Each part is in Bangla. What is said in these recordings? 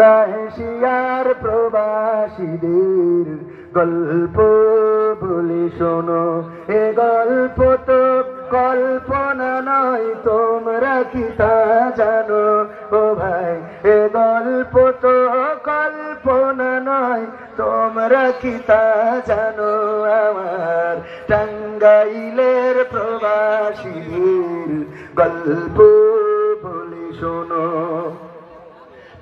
এশিয়ার প্রবাসীদের গল্প বলে শোনো। এ গল্প তো কল্পনা নয়, তোমরা কি তা জানো? ও ভাই, এ গল্প তো কল্পনা নয়, তোমরা কি তা জানো? আমার টাঙ্গাইলের প্রবাসীদের গল্প বলে শোনো।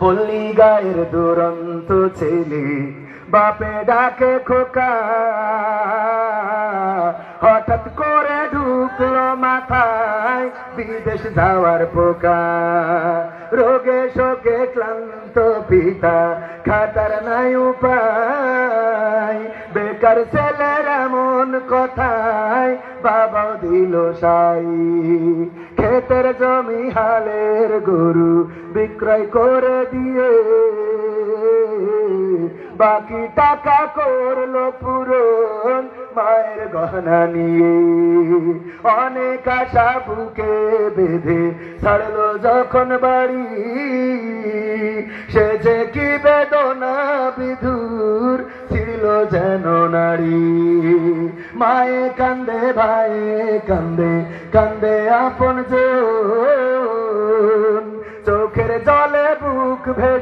পল্লী গায়ের দুরন্ত ছেলে বাপে ডাকে খোকা। হঠাৎ করে ঢুকলো মাথায়, বিদেশ যাওয়ার পোকা। রোগে শোকে ক্লান্ত পিতা, খাতার নাই উপায়। বেকার ছেলের এমন কথায় বাবা দিল সাই। ক্ষেতের জমি হালের গরু বিক্রয় করে দিয়ে, বাকি টাকা করল পূরণ মায়ের গহনা নিয়ে। অনেক আশা বুকে বেঁধে ছাড়লো যখন বাড়ি। সে যে কি বেদনা বিধুর ছিল যেন নারী। মায়ে কান্দে ভাইয়ে কান্দে কান্দে আপন চোখের জলে বুক ভেসে